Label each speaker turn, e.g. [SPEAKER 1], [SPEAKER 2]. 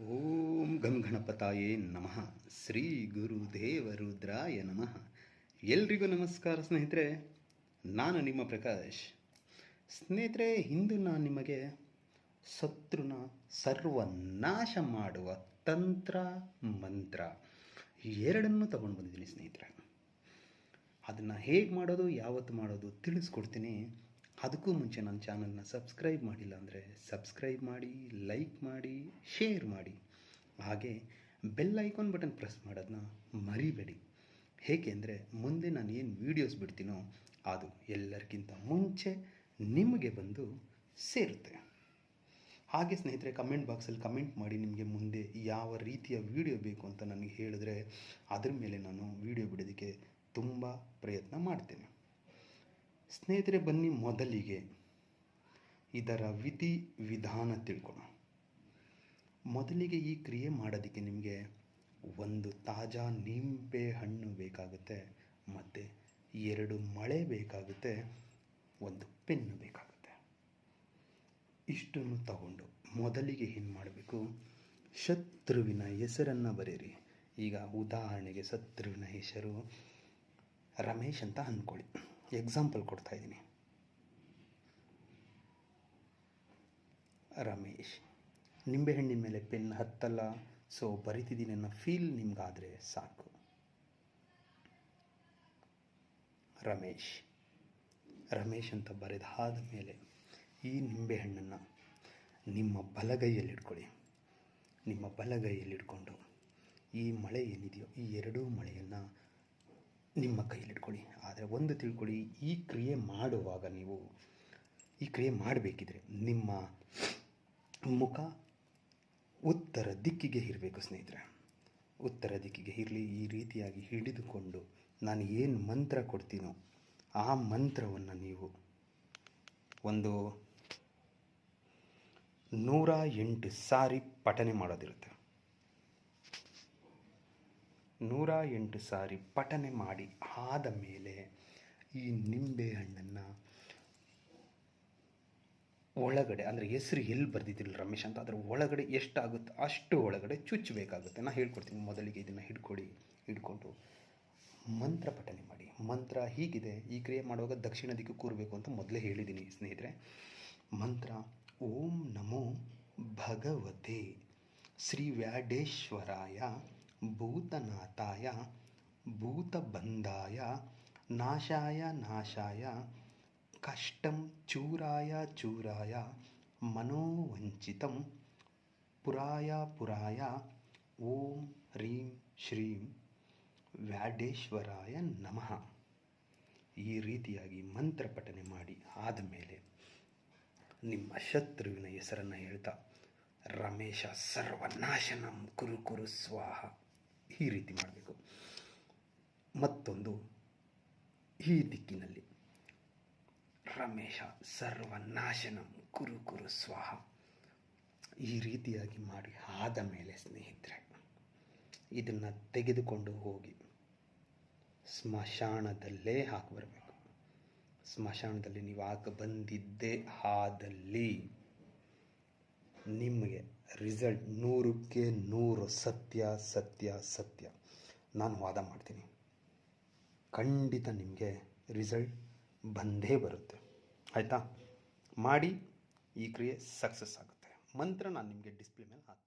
[SPEAKER 1] ಓಂ ಗಂ ಗಣಪತಾಯೇ ನಮಃ. ಶ್ರೀ ಗುರುದೇವ ರುದ್ರಾಯ ನಮಃ. ಎಲ್ರಿಗೂ ನಮಸ್ಕಾರ ಸ್ನೇಹಿತರೆ, ನಾನು ನಿಮ್ಮ ಪ್ರಕಾಶ್. ಸ್ನೇಹಿತರೆ, ಇಂದು ನಾನು ನಿಮಗೆ ಶತ್ರುನ ಸರ್ವನಾಶ ಮಾಡುವ ತಂತ್ರ, ಮಂತ್ರ ಎರಡನ್ನೂ ತಗೊಂಡು ಬಂದಿದ್ದೀನಿ ಸ್ನೇಹಿತರೆ. ಅದನ್ನು ಹೇಗೆ ಮಾಡೋದು, ಯಾವತ್ತು ಮಾಡೋದು ತಿಳಿಸ್ಕೊಡ್ತೀನಿ. ಅದಕ್ಕೂ ಮುಂಚೆ ನನ್ನ ಚಾನಲ್ನ ಸಬ್ಸ್ಕ್ರೈಬ್ ಮಾಡಿಲ್ಲ ಅಂದರೆ ಸಬ್ಸ್ಕ್ರೈಬ್ ಮಾಡಿ, ಲೈಕ್ ಮಾಡಿ, ಶೇರ್ ಮಾಡಿ. ಹಾಗೆ ಬೆಲ್ ಐಕಾನ್ ಬಟನ್ ಪ್ರೆಸ್ ಮಾಡೋದನ್ನ ಮರಿಬೇಡಿ. ಏಕೆಂದರೆ ಮುಂದೆ ನಾನು ಏನು ವೀಡಿಯೋಸ್ ಬಿಡ್ತೀನೋ ಅದು ಎಲ್ಲರಿಗಿಂತ ಮುಂಚೆ ನಿಮಗೆ ಬಂದು ಸೇರುತ್ತೆ. ಹಾಗೆ ಸ್ನೇಹಿತರೆ ಕಮೆಂಟ್ ಬಾಕ್ಸಲ್ಲಿ ಕಮೆಂಟ್ ಮಾಡಿ ನಿಮಗೆ ಮುಂದೆ ಯಾವ ರೀತಿಯ ವಿಡಿಯೋ ಬೇಕು ಅಂತ ನನಗೆ ಹೇಳಿದ್ರೆ ಅದ್ರ ಮೇಲೆ ನಾನು ವಿಡಿಯೋ ಬಿಡೋದಕ್ಕೆ ತುಂಬ ಪ್ರಯತ್ನ ಮಾಡ್ತೇನೆ. ಸ್ನೇಹಿತರೆ, ಬನ್ನಿ ಮೊದಲಿಗೆ ಇದರ ವಿಧಿ ವಿಧಾನ ತಿಳ್ಕೊಳ್ಳೋಣ. ಮೊದಲಿಗೆ ಈ ಕ್ರಿಯೆ ಮಾಡೋದಕ್ಕೆ ನಿಮಗೆ ಒಂದು ತಾಜಾ ನಿಂಬೆ ಹಣ್ಣು ಬೇಕಾಗುತ್ತೆ, ಮತ್ತು ಎರಡು ಮಳೆ ಬೇಕಾಗುತ್ತೆ, ಒಂದು ಪೆನ್ನು ಬೇಕಾಗುತ್ತೆ. ಇಷ್ಟನ್ನು ತಗೊಂಡು ಮೊದಲಿಗೆ ಏನು ಮಾಡಬೇಕು? ಶತ್ರುವಿನ ಹೆಸರನ್ನು ಬರೀರಿ. ಈಗ ಉದಾಹರಣೆಗೆ ಶತ್ರುವಿನ ಹೆಸರು ರಮೇಶ್ ಅಂತ ಅಂದ್ಕೊಳ್ಳಿ ಎಕ್ಸಾಂಪಲ್ ಕೊಡ್ತಾ ಇದ್ದೀನಿ. ರಮೇಶ್, ನಿಂಬೆಹಣ್ಣಿನ ಮೇಲೆ ಪೆನ್ ಹತ್ತಲ್ಲ ಸೊ ಬರಿತಿದ್ದೀನಿ ಅನ್ನೋ ಫೀಲ್ ನಿಮ್ಗಾದರೆ ಸಾಕು. ರಮೇಶ್ ರಮೇಶ್ ಅಂತ ಬರೆದಾದ ಮೇಲೆ ಈ ನಿಂಬೆಹಣ್ಣನ್ನು ನಿಮ್ಮ ಬಲಗೈಯಲ್ಲಿ ಇಟ್ಕೊಳ್ಳಿ ನಿಮ್ಮ ಬಲಗೈಯಲ್ಲಿ ಇಟ್ಕೊಂಡು ಈ ಮಳೆ ಏನಿದೆಯೋ ಈ ಎರಡೂ ಮಳೆಯನ್ನು ನಿಮ್ಮ ಕೈಯಲ್ಲಿಟ್ಕೊಳ್ಳಿ ಆದರೆ ಒಂದು ತಿಳ್ಕೊಳ್ಳಿ, ಈ ಕ್ರಿಯೆ ಮಾಡುವಾಗ ನೀವು ಈ ಕ್ರಿಯೆ ಮಾಡಬೇಕಿದ್ರೆ ನಿಮ್ಮ ಮುಖ ಉತ್ತರ ದಿಕ್ಕಿಗೆ ಇರಬೇಕು ಸ್ನೇಹಿತರೆ. ಉತ್ತರ ದಿಕ್ಕಿಗೆ ಇರಲಿ, ಈ ರೀತಿಯಾಗಿ ಹಿಡಿದುಕೊಂಡು ನಾನು ಏನು ಮಂತ್ರ ಕೊಡ್ತೀನೋ ಆ ಮಂತ್ರವನ್ನು ನೀವು ಒಂದು ನೂರ ಎಂಟು ಸಾರಿ ಪಠನೆ ಮಾಡೋದಿರುತ್ತೆ. ನೂರ ಎಂಟು ಸಾರಿ ಪಠನೆ ಮಾಡಿ ಆದ ಮೇಲೆ ಈ ನಿಂಬೆ ಹಣ್ಣನ್ನು ಒಳಗಡೆ, ಅಂದರೆ ಹೆಸರು ಎಲ್ಲಿ ಬರೆದಿದ್ದಿಲ್ಲ ರಮೇಶ್ ಅಂತ, ಅದರ ಒಳಗಡೆ ಎಷ್ಟಾಗುತ್ತೆ, ಅಷ್ಟು ಒಳಗಡೆ ಚುಚ್ಚಬೇಕಾಗುತ್ತೆ. ನಾನು ಹೇಳ್ಕೊಡ್ತೀನಿ, ಮೊದಲಿಗೆ ಇದನ್ನು ಹಿಡ್ಕೊಡಿ, ಹಿಡ್ಕೊಂಡು ಮಂತ್ರ ಪಠನೆ ಮಾಡಿ. ಮಂತ್ರ ಹೀಗಿದೆ, ಈ ಕ್ರಿಯೆ ಮಾಡುವಾಗ ದಕ್ಷಿಣ ದಿಕ್ಕು ಕೂರಬೇಕು ಅಂತ ಮೊದಲೇ ಹೇಳಿದ್ದೀನಿ ಸ್ನೇಹಿತರೆ. ಮಂತ್ರ, ಓಂ ನಮೋ ಭಗವತೆ, ಶ್ರೀ ವ್ಯಾಡೇಶ್ವರಾಯ ಭೂತನಾಥಾಯ, ಭೂತಬಂಧಾಯ, ನಾಶಾಯ ನಾಶಾಯ, ಕಷ್ಟಂ ಚೂರಾಯ ಚೂರಾಯ, ಮನೋವಂಚಿತಂ ಪುರಾಯ ಪುರಾಯ, ಓಂ ಹ್ರೀಂ ಶ್ರೀಂ ವ್ಯಾಡೇಶ್ವರಾಯ ನಮಃ. ಈ ರೀತಿಯಾಗಿ ಮಂತ್ರ ಪಠನೆ ಮಾಡಿ ಆದಮೇಲೆ ನಿಮ್ಮ ಶತ್ರುವಿನ ಹೆಸರನ್ನು ಹೇಳ್ತಾ, ರಮೇಶ ಸರ್ವನಾಶನಂ ಕುರುಕುರು ಕುರು ಸ್ವಾಹ. ಈ ರೀತಿ ಮಾಡಬೇಕು. ಮತ್ತೊಂದು, ಈ ದಿಕ್ಕಿನಲ್ಲಿ. ರಮೇಶ, ಸರ್ವನಾಶನಂ, ಕುರು ಕುರು ಸ್ವಾಹ. ಈ ರೀತಿಯಾಗಿ ಮಾಡಿ ಆದ ಮೇಲೆ ಸ್ನೇಹಿತರೆ, ಇದನ್ನು ತೆಗೆದುಕೊಂಡು ಹೋಗಿ ಸ್ಮಶಾನದಲ್ಲೇ ಹಾಕಿ ಬರಬೇಕು. ಸ್ಮಶಾನದಲ್ಲಿ ನೀವು ಹಾಕ ಬಂದಿದ್ದೇ ಆದಲ್ಲಿ ನಿಮಗೆ ರಿಸಲ್ಟ್ ನೂರಕ್ಕೆ ನೂರು ಸತ್ಯ ಸತ್ಯ ಸತ್ಯ. ನಾನು ವಾದ ಮಾಡ್ತೀನಿ. ಖಂಡಿತ ನಿಮಗೆ ರಿಸಲ್ಟ್ ಬಂದೇ ಬರುತ್ತೆ. ಆಯಿತಾ? ಮಾಡಿ ಈ ಕ್ರಿಯೆ ಸಕ್ಸಸ್ ಆಗುತ್ತೆ. ಮಂತ್ರ ನಾನು ನಿಮಗೆ ಡಿಸ್ಪ್ಲೇ ಮೇಲೆ ಹಾಕ್ತೀನಿ.